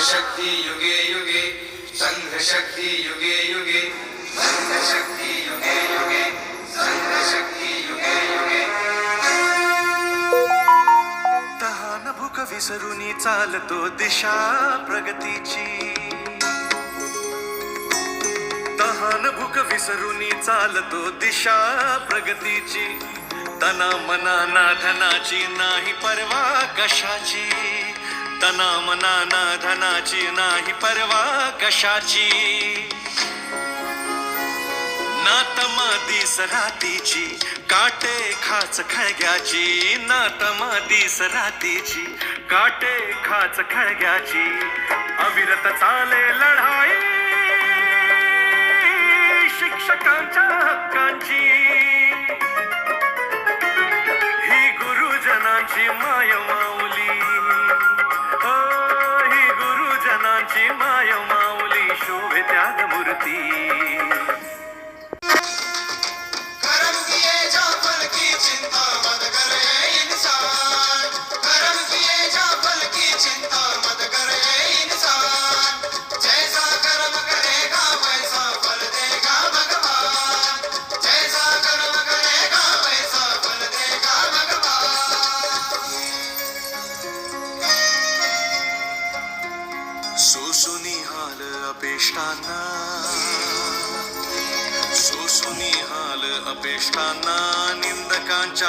शक्ती युगे युगे संघशक्ती युगे युगे संघशक्ती युगे युगे संघशक्ती युगे युगे. तहान भूक विसरूनी चालतो दिशा प्रगतीची. तहान भूक विसरूनी चालतो दिशा प्रगतीची. तना मना ना धनाची नाही परवा कशाची? तना मना ना धनाची नाही परवा कशाची? नातमादी रातीची काटे खाच खळग्याची. नातमादी रातीची काटे खाच खळग्याची. अविरत चाले लढाई शिक्षकांच्या हक्कांची. गुरुजनांची माय माऊली ही गुरुजनांची माय माऊली सोसुनी हाल अपेष्टांना. सोसुनी हाल अपेष्टांना निंदकांच्या